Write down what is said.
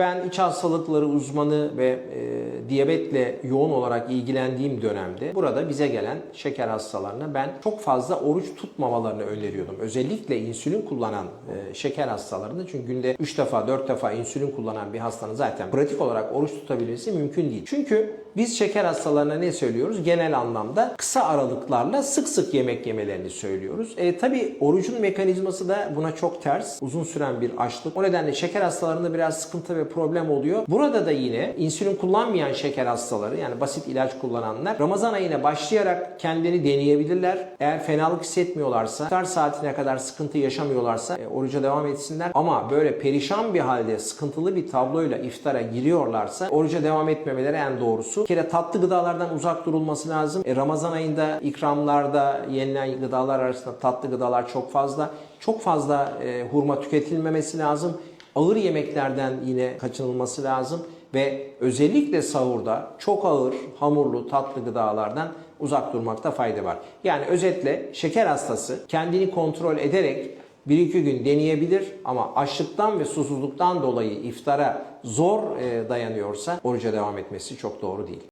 Ben iç hastalıkları uzmanı ve e, diyabetle yoğun olarak ilgilendiğim dönemde burada bize gelen şeker hastalarına ben çok fazla oruç tutmamalarını öneriyordum. Özellikle insülin kullanan e, şeker hastalarında çünkü günde 3 defa 4 defa insülin kullanan bir hastanın zaten pratik olarak oruç tutabilmesi mümkün değil. Çünkü biz şeker hastalarına ne söylüyoruz? Genel anlamda kısa aralıklarla sık sık yemek yemelerini söylüyoruz. E, tabii orucun mekanizması da buna çok ters. Uzun süren bir açlık. O nedenle şeker hastalarında biraz sıkıntı ve problem oluyor. Burada da yine insülin kullanmayan şeker hastaları yani basit ilaç kullananlar Ramazan ayına başlayarak kendini deneyebilirler. Eğer fenalık hissetmiyorlarsa, iftar saatine kadar sıkıntı yaşamıyorlarsa e, oruca devam etsinler. Ama böyle perişan bir halde sıkıntılı bir tabloyla iftara giriyorlarsa oruca devam etmemeleri en doğrusu. Bir kere tatlı gıdalardan uzak durulması lazım. E, Ramazan ayında ikramlarda yenilen gıdalar arasında tatlı gıdalar çok fazla. Çok fazla e, hurma tüketilmemesi lazım. Ağır yemeklerden yine kaçınılması lazım ve özellikle sahurda çok ağır hamurlu tatlı gıdalardan uzak durmakta fayda var. Yani özetle şeker hastası kendini kontrol ederek bir iki gün deneyebilir ama açlıktan ve susuzluktan dolayı iftara zor e, dayanıyorsa oruca devam etmesi çok doğru değil.